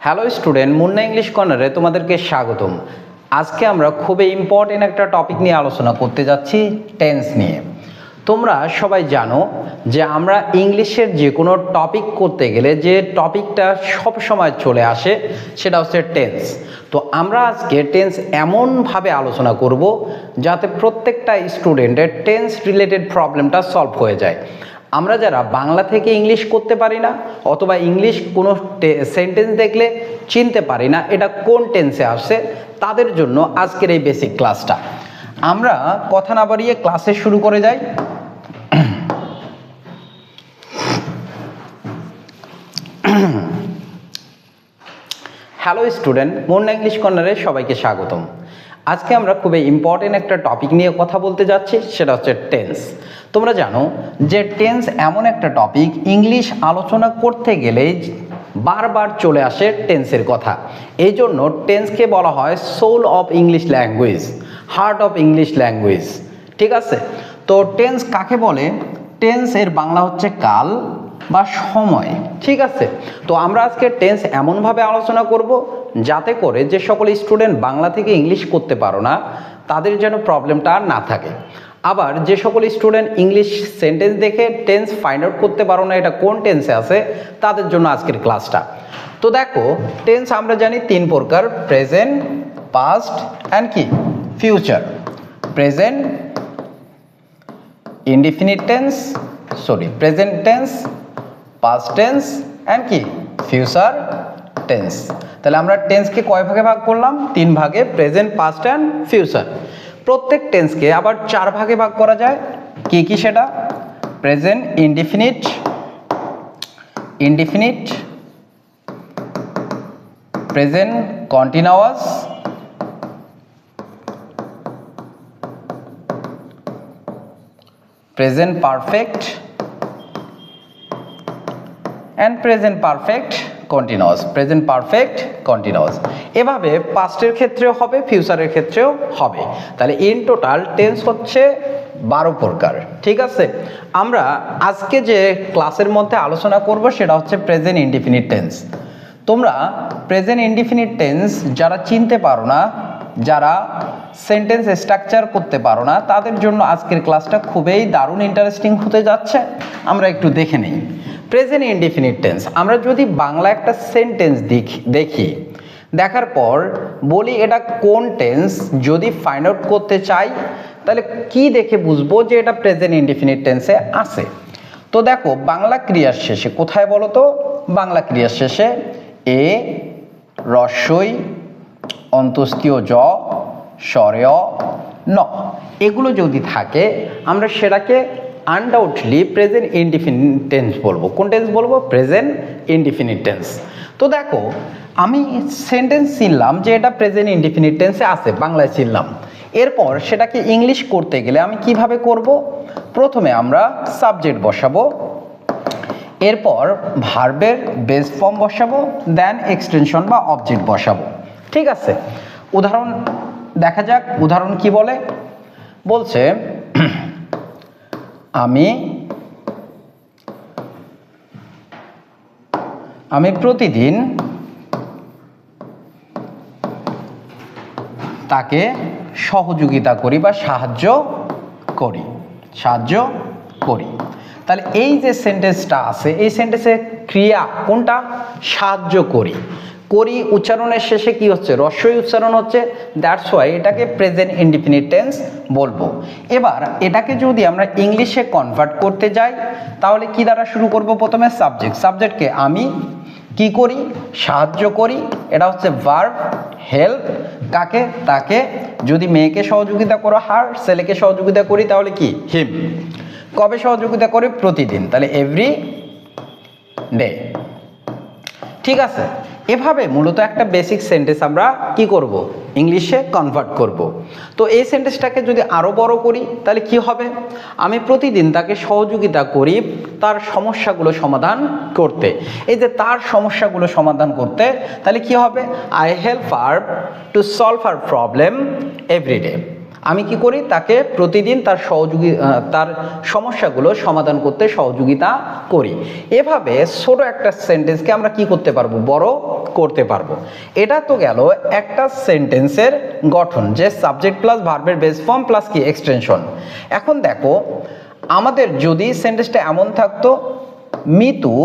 Hello student Munna English কর্নারে তোমাদেরকে স্বাগতম। আজকে আমরা খুবই ইম্পর্টেন্ট একটা টপিক নিয়ে আলোচনা করতে যাচ্ছি টেন্স নিয়ে। তোমরা সবাই জানো যে আমরা ইংলিশের যে কোনো টপিক করতে গেলে যে টপিকটা সব সময় চলে আসে, সেটা হচ্ছে টেন্স তো আমরা আজকে টেন্স এমনভাবে আলোচনা করব যাতে প্রত্যেকটা স্টুডেন্টের টেন্স রিলেটেড প্রবলেমটা সলভ হয়ে যায়। আমরা যারা বাংলা থেকে ইংলিশ করতে পারি না, অথবা ইংলিশ কোনো সেন্টেন্স দেখলে চিনতে পারি না, এটা কোন টেন্সে আসছে, তাদের জন্য আজকের এই বেসিক ক্লাসটা আমরা কথা না বাড়িয়ে ক্লাসে শুরু করে যাই। হ্যালো স্টুডেন্ট মুন্না ইংলিশ কর্নারে সবাইকে স্বাগতম। আজকে আমরা খুবই ইম্পর্টেন্ট একটা টপিক নিয়ে কথা বলতে যাচ্ছি, সেটা হচ্ছে টেন্স তোমরা জানো যে টেন্স এমন একটা টপিক ইংলিশ আলোচনা করতে গেলে বারবার চলে আসে টেন্সের কথা। এই জন্য টেন্সকে বলা হয় soul of English language heart of English language ঠিক আছে? তো টেন্স কাকে বলে? টেন্স এর বাংলা হচ্ছে কাল বা সময়, ঠিক আছে? তো আমরা আজকে টেন্স এমনভাবে আলোচনা করব যাতে করে যে সকল স্টুডেন্ট বাংলা থেকে ইংলিশ করতে পারো না, তাদের যেন প্রবলেমটা আর না থাকে। আবার যে সকল স্টুডেন্ট ইংলিশ সেন্টেন্স দেখে টেন্স ফাইন্ড আউট করতে পারো না, এটা কোন টেন্সে আছে, তাদের জন্য আজকের ক্লাসটা। তো দেখো, টেন্স আমরা জানি তিন প্রকার, প্রেজেন্ট, পাস্ট, অ্যান্ড কি? Future. Present, indefinite tense, sorry, present tense, past tense, and কি? ফিউচার টেন্স তাহলে আমরা টেন্সকে কয় ভাগে ভাগ করলাম? তিন ভাগে প্রেজেন্ট পাস্ট অ্যান্ড ফিউচার প্রত্যেক টেন্সকে আবার চার ভাগে ভাগ করা যায়। কি কি সেটা? Present indefinite indefinite present continuous present perfect and present perfect continuous present perfect continuous এভাবে পাস্টের ক্ষেত্রেও হবে ফিউচারের ক্ষেত্রেও হবে। তাহলে ইন টোটাল টেন্স হচ্ছে বারো প্রকার। ঠিক আছে? আমরা আজকে যে ক্লাসের মধ্যে আলোচনা করব সেটা হচ্ছে প্রেজেন্ট ইনডিফিনিট টেন্স তোমরা প্রেজেন্ট ইনডিফিনিট টেন্স যারা চিনতে পারো না, যারা সেন্টেন্স স্ট্রাকচার করতে পারো না, তাদের জন্য আজকের ক্লাসটা খুবই দারুণ ইন্টারেস্টিং হতে যাচ্ছে। আমরা একটু দেখে নিই। প্রেজেন্ট ইনডিফিনিট টেন্স আমরা যদি বাংলা একটা সেন্টেন্স দেখি দেখি, দেখার পর বলি এটা কোন টেন্স যদি ফাইন্ড আউট করতে চাই, তাহলে কি দেখে বুঝব যে এটা প্রেজেন্ট ইনডিফিনিট টেন্সে আছে? তো দেখো, বাংলা ক্রিয়ার শেষে, কোথায় বলো তো? বাংলা ক্রিয়ার শেষে, এ, রস্যই অন্তস্তীয় জ, স্বরেয়, ন। এগুলো যদি থাকে, আমরা সেটাকে আনডাউটলি প্রেজেন্ট ইনডিফিনিট টেন্স বলব। কোন টেন্স বলব? প্রেজেন্ট ইনডিফিনিট টেন্স তো দেখো, আমি সেন্টেন্স চিনলাম যে এটা প্রেজেন্ট ইনডিফিনিট টেন্সে আছে, বাংলায় চিনলাম। এরপর সেটাকে ইংলিশ করতে গেলে আমি কীভাবে করব? প্রথমে আমরা সাবজেক্ট বসাবো, এরপর ভার্বের বেস ফর্ম বসাবো দেন এক্সটেনশন বা অবজেক্ট বসাবো। ঠিক আছে? উদাহরণ দেখা যাক, উদাহরণ কি বলে? বলছে আমি আমি প্রতিদিন তাকে সহযোগিতা করি বা সাহায্য করি সাহায্য করি। তাহলে এই যে সেন্টেন্সটা আছে, এই সেন্টেন্সের ক্রিয়া কোনটা? সাহায্য করি। করি উচ্চারণের শেষে কি হচ্ছে? রস্যই উচ্চারণ হচ্ছে। দ্যাটস ওয়াই এটাকে প্রেজেন্ট ইনডিফিনিট টেন্স বলব। এবার এটাকে যদি আমরা ইংলিশে কনভার্ট করতে যাই, তাহলে কি দ্বারা শুরু করব প্রথমে? সাবজেক্ট সাবজেক্টকে আমি কি করি? সাহায্য করি। এটা হচ্ছে ভার্ব হেল্প কাকে? তাকে। যদি মেয়েকে সহযোগিতা করো হার ছেলেকে সহযোগিতা করি, তাহলে কি? হিম কবে সহযোগিতা করি? প্রতিদিন। তাহলে এভরি ডে ঠিক আছে? এভাবে মূলত একটা বেসিক সেন্টেন্স আমরা কি করব? ইংলিশে কনভার্ট করব। তো এই সেন্টেন্সটাকে যদি আরও বড় করি, তাহলে কি হবে? আমি প্রতিদিন তাকে সহযোগিতা করি তার সমস্যাগুলো সমাধান করতে। এই যে তার সমস্যাগুলো সমাধান করতে, তাহলে কি হবে? I help our to solve our problem everyday আমি কি করি? তাকে প্রতিদিন তার সহযোগী তার সমস্যাগুলো সমাধান করতে সহযোগিতা করি। এভাবে ছোট একটা সেন্টেন্সকে আমরা কি করতে পারব? বড় করতে পারব। এটা তো গেল একটা সেন্টেন্সের গঠন, যে সাবজেক্ট প্লাস ভার্বের বেস ফর্ম প্লাস কি? এক্সটেনশন। এখন দেখো, আমাদের যদি সেন্টেন্সটা এমন থাকতো, মিতু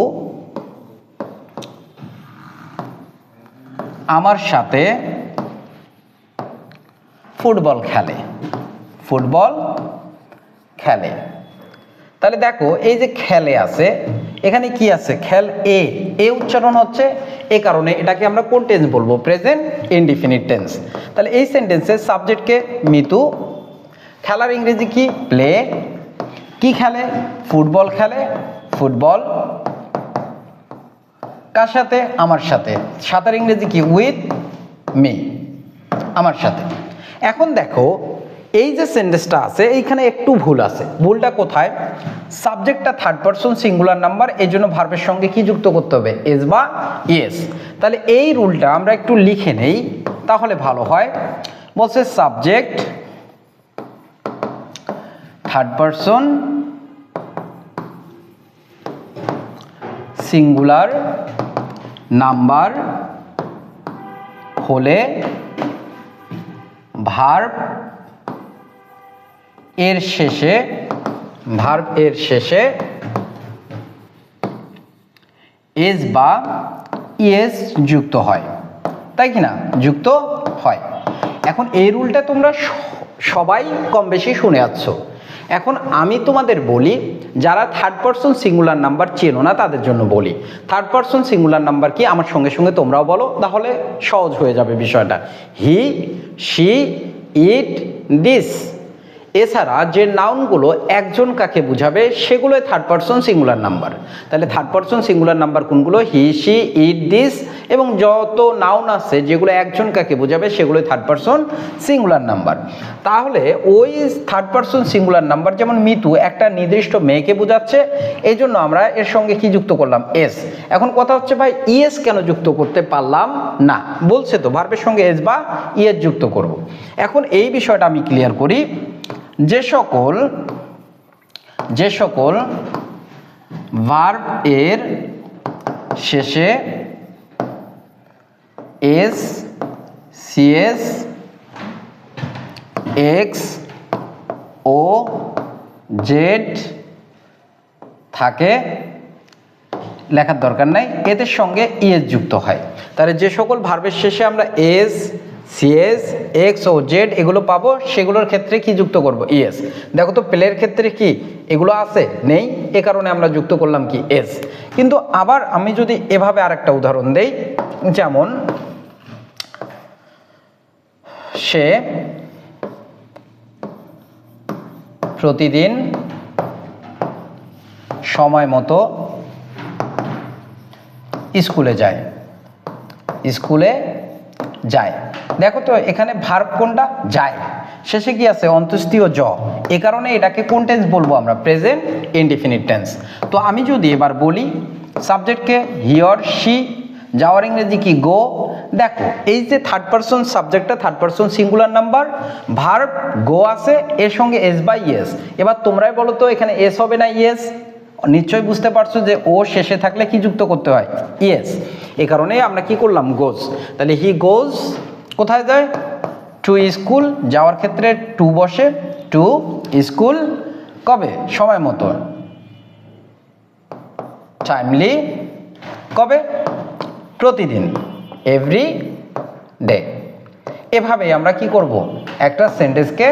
আমার সাথে ফুটবল খেলে। ফুটবল খেলে। তাহলে দেখো, এই যে খেলে আছে, এখানে কি আছে? খেল এ এ উচ্চারণ হচ্ছে এ কারণে, এটাকে আমরা কোন টেন্স বলব? প্রেজেন্ট ইনডিফিনিট টেন্স তাহলে এই সেন্টেন্সের সাবজেক্টকে মিতু, খেলার ইংরেজি কি? প্লে কি খেলে? ফুটবল খেলে। ফুটবল কার সাথে? আমার সাথে। সাঁতার ইংরেজি কি? উইথ মি আমার সাথে। এখন দেখো, এই যে সেন্টেন্সটা আছে, এইখানে একটু ভুল আছে। ভুলটা কোথায়? সাবজেক্টটা থার্ড পারসন সিঙ্গুলার নাম্বার এই জন্য ভার্বের সঙ্গে কি যুক্ত করতে হবে? এস বা ইয়েস তাহলে এই রুলটা আমরা একটু লিখে নেই, তাহলে ভালো হয়। বলছে subject third person singular number হলে ভার্ব এর শেষে, ভার্ব এর শেষে এস বা ইএস যুক্ত হয়। তাই কি না? যুক্ত হয়। এখন এই রুলটা তোমরা সবাই কম বেশি শুনে আছো এখন আমি তোমাদের বলি, যারা থার্ড পারসন সিঙ্গুলার নাম্বার চেনো না, তাদের জন্য বলি। থার্ড পারসন সিঙ্গুলার নাম্বার কি? আমার সঙ্গে সঙ্গে তোমরাও বলো, তাহলে সহজ হয়ে যাবে বিষয়টা। হি শি ইট দিস এছাড়া যে নাউনগুলো একজন কাকে বুঝাবে সেগুলোই থার্ড পারসন সিঙ্গুলার নাম্বার তাহলে থার্ড পারসন সিঙ্গুলার নাম্বার কোনগুলো? হি সি ইট দিস এবং যত নাউন আছে যেগুলো একজন কাকে বোঝাবে সেগুলোই থার্ড পারসন সিঙ্গুলার নাম্বার তাহলে ওই থার্ড পারসন সিঙ্গুলার নাম্বার যেমন মিতু একটা নির্দিষ্ট মেয়েকে বোঝাচ্ছে এই জন্য আমরা এর সঙ্গে কি যুক্ত করলাম? এস এখন কথা হচ্ছে ভাই ইএস কেন যুক্ত করতে পারলাম না? বলছে তো ভার্বের সঙ্গে এস বা ইএস যুক্ত করব। এখন এই বিষয়টা আমি ক্লিয়ার করি। যে সকল যে সকল ভার্ব এর শেষে S CS X O Z থাকে, লেখার দরকার নাই। এদের সঙ্গে ইএস যুক্ত হয়। তাহলে যে সকল ভার্বের শেষে আমরা S CS X O Z এগুলো পাবো, সেগুলোর ক্ষেত্রে কি যুক্ত করব? ইএস দেখো তো প্লের ক্ষেত্রে কি? এগুলো আছে? নেই। এ কারণে আমরা যুক্ত করলাম কি? এস কিন্তু আবার আমি যদি এভাবে আরেকটা উদাহরণ দেই, যেমন, সে প্রতিদিন সময় মতো স্কুলে যায়। স্কুলে যায়। দেখো তো, এখানে ভার্ব কোনটা? যায়। শেষে কি আছে? অন্ত্যেষ্টিয় জ এ কারণে এটাকে কোন টেন্স বলব আমরা? প্রেজেন্ট ইনডিফিনিট টেন্স তো আমি যদি এবার বলি সাবজেক্টকে হিয়র শি যাওয়ার ইংরেজি কি? গো দেখো, এই যে থার্ড পারসন সাবজেক্টটা third person singular number verb go আছে, এর সঙ্গে এস বাই ইয়েস এবার তোমরাই বলো তো, এখানে এস হবে না? ইয়েস নিশ্চয়ই বুঝতে পারছ যে ও শেষে থাকলে কি যুক্ত করতে হয়? ইয়েস এই কারণেই আমরা কি করলাম গোজ তাহলে হি গোজ কোথায় যায়? টু স্কুল যাওয়ার ক্ষেত্রে টু বসে টু স্কুল কবে? সময় মতো। টাইমলি কবে? প্রতিদিন এভরি ডে এভাবেই আমরা কি করব? একটা সেন্টেন্সকে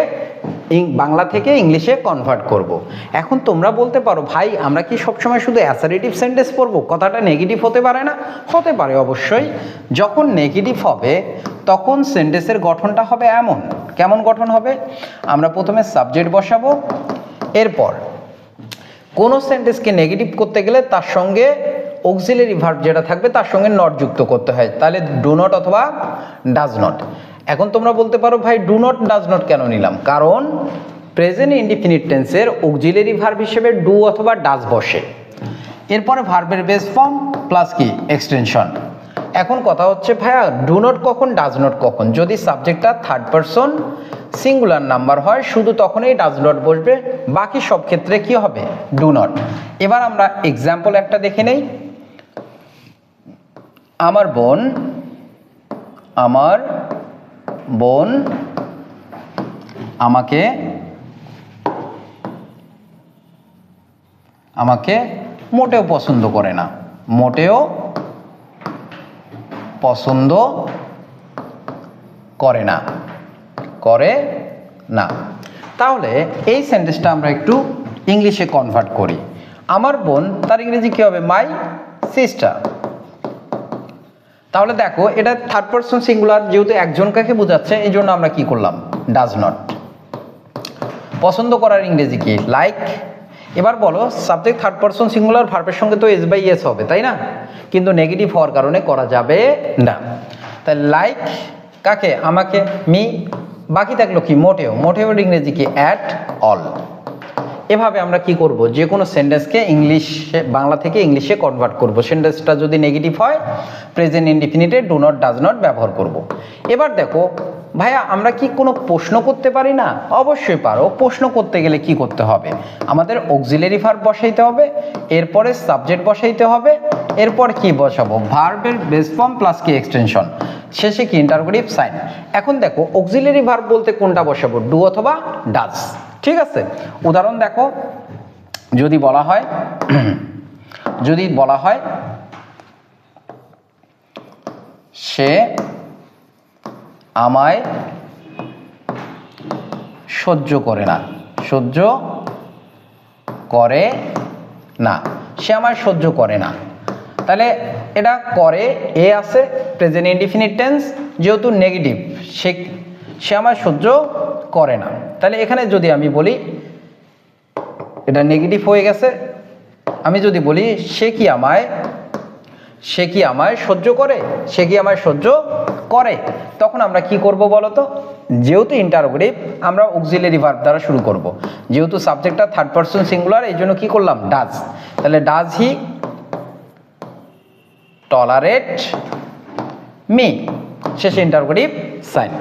বাংলা থেকে ইংলিশে কনভার্ট করব। এখন তোমরা বলতে পারো, ভাই, আমরা কি সবসময় শুধু অ্যাসারেটিভ সেন্টেন্স পড়ব? কথাটা নেগেটিভ হতে পারে না? হতে পারে অবশ্যই। যখন নেগেটিভ হবে, তখন সেন্টেন্সের গঠনটা হবে এমন। কেমন গঠন হবে? আমরা প্রথমে সাবজেক্ট বসাবো। এরপর, কোনো সেন্টেন্সকে নেগেটিভ করতে গেলে তার সঙ্গে অক্সিলারি ভার্ব যেটা থাকবে, তার সঙ্গে নট যুক্ত করতে হয়। তাহলে ডো নট অথবা ডাজ নট এখন তোমরা বলতে পারো, ভাই ডু নট ডাজ নট কেন নিলাম? কারণ প্রেজেন্ট ইনডিফিনিট টেন্সের অক্সিলারি ভার্ব হিসেবে ডু অথবা ডাজ বসে। এরপরে ভার্বের বেস ফর্ম প্লাস কি? এক্সটেনশন এখন কথা হচ্ছে, ভাইয়া ডু নট কখন ডাজ নট কখন? যদি সাবজেক্টটা থার্ড পারসন সিঙ্গুলার নাম্বার হয়, শুধু তখনই ডাজ নট বসবে, বাকি সব ক্ষেত্রে কি হবে? ডু নট এবার আমরা এক্সাম্পল একটা দেখে নেই। আমার বোন, আমার বোন আমাকে আমাকে মোটেও পছন্দ করে না। মোটেও পছন্দ করে না। করে না। তাহলে এই সেন্টেন্সটা আমরা একটু ইংলিশে কনভার্ট করি। আমার বোন, তার ইংরেজি কী হবে? মাই সিস্টার তাহলে দেখো, এটা থার্ড পারসন সিঙ্গুলার যেহেতু একজনকে বোঝাচ্ছে এই জন্য আমরা কি করলাম? ডাজ নট পছন্দ করার ইংরেজি কি? লাইক এবার বলো সাবজেক্ট থার্ড পারসন সিঙ্গুলার ভার্বের সঙ্গে তো এস বাই এস হবে, তাই না? কিন্তু নেগেটিভ হওয়ার কারণে করা যাবে না। তাই লাইক কাকে? আমাকে, মি, বাকি থাকল কি? মোটেও। মোটেওর ইংরেজি কি? অ্যাট অল এভাবে আমরা কি করব? যে কোনো সেন্টেন্সকে ইংলিশে বাংলা থেকে ইংলিশে কনভার্ট করব। সেন্টেন্সটা যদি নেগেটিভ হয় প্রেজেন্ট ইনডিফিনিটে ডু নট ডাজ নট ব্যবহার করব। এবার দেখো, ভাইয়া, আমরা কি কোনো প্রশ্ন করতে পারি না? অবশ্যই পারো। প্রশ্ন করতে গেলে কি করতে হবে? আমাদের অক্সিলারি ভার্ব বসাইতে হবে, এরপরে সাবজেক্ট বসাইতে হবে, এরপর কি বসাবো? ভার্বের বেস ফর্ম প্লাস কি এক্সটেনশন শেষে কি ইন্টারগ্রেটিভ সাইন এখন দেখো অক্সিলারি ভার্ব বলতে কোনটা বসাবো? ডু অথবা ডাজ ঠিক আছে? উদাহরণ দেখো, যদি বলা হয়, যদি বলা হয়, সে আমায় সহ্য করে না, সহ্য করে না, সে আমায় সহ্য করে না। তাহলে এটা করে এ আছে প্রেজেন্ট ইনডিফিনিট টেন্স যেহেতু নেগেটিভ সে সে আমায় সহ্য করে না। তাহলে এখানে যদি আমি বলি, এটা নেগেটিভ হয়ে গেছে। আমি যদি বলি, সে কি আমায়, সে কি আমায় সহ্য করে? সে কি আমায় সহ্য করে? তখন আমরা কি করব বলো তো যেহেতু ইন্টারোগেটিভ আমরা অক্সিলারি ভার্ব দ্বারা শুরু করব। যেহেতু সাবজেক্টটা থার্ড পারসন সিঙ্গুলার এই জন্য কি করলাম? ডাজ তাহলে ডাজ হি টলারেট মি শেষে ইন্টারোগেটিভ সাইন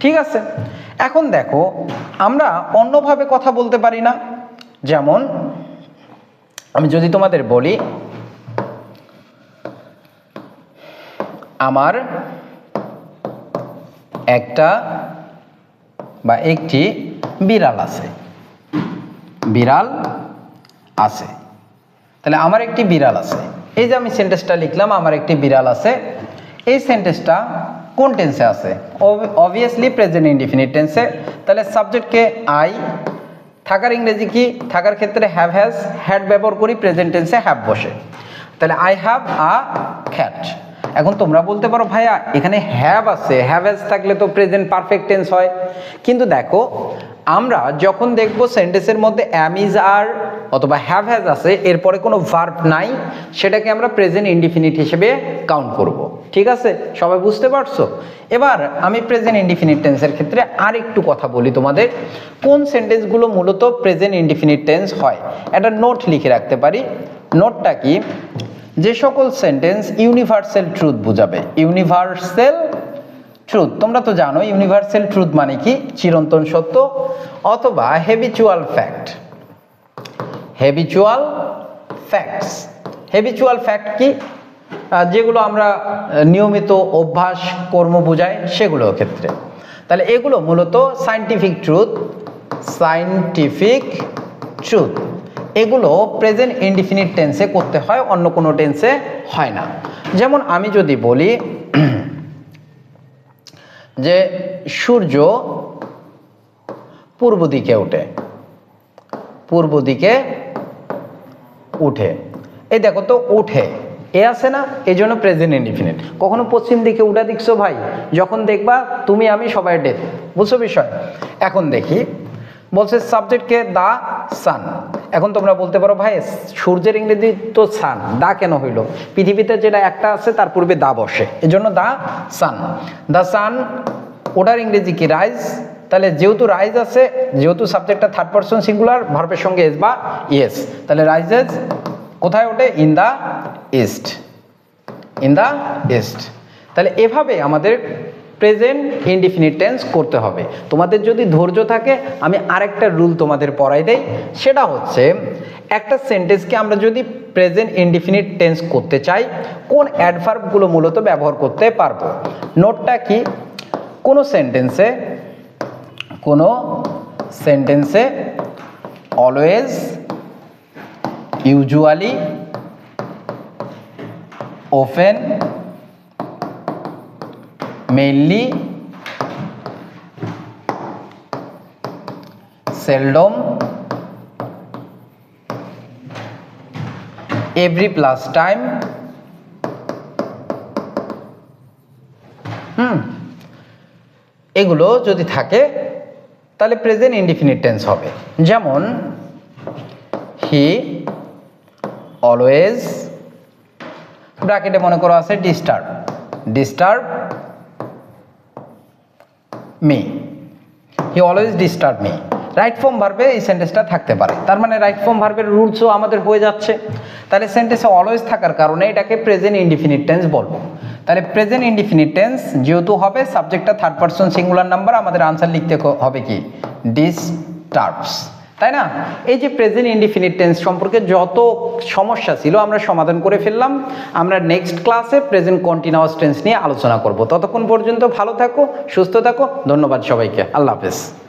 ঠিক আছে? এখন দেখো, আমরা অন্যভাবে কথা বলতে পারি না। যেমন, আমি যদি তোমাদের বলি, আমার একটা বা একটি বিড়াল আছে। বিড়াল আছে। তাহলে আমার একটি বিড়াল আছে। এই যে আমি সেন্টেন্সটা লিখলাম, আমার একটি বিড়াল আছে। এই সেন্টেন্সটা কোন টেন্সে আছে? অবভিয়াসলি প্রেজেন্ট ইনডিফিনিট টেন্সে তাহলে সাবজেক্টকে আই থাকার ইংরেজি কি? থাকার ক্ষেত্রে হ্যাভ হ্যাজ হ্যাড ব্যবহার করি প্রেজেন্ট টেন্সে হ্যাভ বসে। তাহলে আই হ্যাভ আ খ্যাট এখন তোমরা বলতে পারো, ভাইয়া, এখানে হ্যাভ আছে। হ্যাভ হ্যাজ থাকলে তো প্রেজেন্ট পারফেক্ট টেন্স হয়। কিন্তু দেখো, আমরা যখন দেখব সেন্টেন্সের মধ্যে অ্যাম ইজ আর অথবা হ্যাভ হ্যাজ আছে, এরপরে কোনো ভার্ব নাই, সেটাকে আমরা প্রেজেন্ট ইনডিফিনিট হিসেবে কাউন্ট করব। ঠিক আছে? সবাই বুঝতে পারছ? এবার আমি প্রেজেন্ট ইনডিফিনিট টেন্সের ক্ষেত্রে আর একটু কথা বলি তোমাদের। কোন সেন্টেন্সগুলো মূলত প্রেজেন্ট ইনডিফিনিট টেন্স হয়? একটা নোট লিখে রাখতে পারি। নোটটা কি? যে সকল সেন্টেন্স ইউনিভার্সাল ট্রুথ বোঝাবে। ইউনিভার্সাল ট্রুথ তোমরা তো জানো ইউনিভার্সাল ট্রুথ মানে কি? চিরন্তন সত্য অথবা habitual fact habitual facts habitual fact কি? যেগুলো আমরা নিয়মিত অভ্যাস, কর্ম বোঝায় সেগুলোর ক্ষেত্রে। তাহলে এগুলো মূলত সায়েন্টিফিক ট্রুথ সায়েন্টিফিক ট্রুথ এগুলো প্রেজেন্ট ইনডিফিনিট টেন্সে করতে হয়, অন্য কোনো টেন্সে হয় না। যেমন আমি যদি বলি যে সূর্য পূর্ব দিকে ওঠে। পূর্ব দিকে উঠে। এই দেখো তো উঠে এ আছে না? এই জন্য প্রেজেন্ট ইনডিফিনিট কখনো পশ্চিম দিকে উঠা দেখছ ভাই? যখন দেখবা তুমি, আমি, সবাই ডেথ বুঝছ বিষয়? এখন দেখি। বলছে সাবজেক্টকে দা সান এখন তোমরা বলতে পারো, ভাই, সূর্যের ইংরেজি তো সান দা কেন হইল? পৃথিবীতে যেটা একটা আছে, তার পূর্বে দা বসে। এজন্য দা সান দা সান ওটার ইংরেজি কি রাইজ তাহলে যেহেতু রাইজ আছে, যেহেতু সাবজেক্টটা থার্ড পারসন সিঙ্গুলার ভার্বের সঙ্গে এস বা ইয়েস তাহলে রাইজেস কোথায় ওঠে? In the east in the east তাহলে এভাবে আমাদের প্রেজেন্ট ইনডিফিনিট টেন্স করতে হবে। তোমাদের যদি ধৈর্য থাকে, আমি আরেকটা রুল তোমাদের পড়াই দেই। সেটা হচ্ছে, একটা সেন্টেন্সকে আমরা যদি প্রেজেন্ট ইনডিফিনিট টেন্স করতে চাই, কোন অ্যাডভার্বগুলো মূলত ব্যবহার করতে পারব? নোটটা কি? কোনো সেন্টেন্সে কোনো সেন্টেন্সে always usually often mainly seldom, every plus time. হুম, এগুলো যদি থাকে, তাহলে প্রেজেন্ট ইনডিফিনিট টেন্স হবে। যেমন হি অলওয়েজ ব্র্যাকেটে মনে করো আছে disturb disturb me he always disturb me right form ভার্বে এই সেন্টেন্সটা থাকতে পারে, তার মানে রাইট ফর্ম ভার্বের রুলসও আমাদের হয়ে যাচ্ছে, তাহলে সেন্টেন্সে অলওয়েজ থাকার কারণে এটাকে প্রেজেন্ট ইনডিফিনিট টেন্স বলব, তাহলে প্রেজেন্ট ইনডিফিনিট টেন্স যেহেতু হবে সাবজেক্টটা থার্ড পার্সন সিঙ্গুলার নাম্বার আমাদের আনসার লিখতে হবে কি? ডিস্টার্বস তাই না? এই যে প্রেজেন্ট ইনডিফিনিট টেন্স সম্পর্কে যত সমস্যা ছিল আমরা সমাধান করে ফেললাম। আমরা নেক্সট ক্লাসে প্রেজেন্ট কন্টিনিউয়াস টেন্স নিয়ে আলোচনা করব। ততক্ষণ পর্যন্ত ভালো থাকো, সুস্থ থাকো। ধন্যবাদ সবাইকে। আল্লাহ হাফেজ।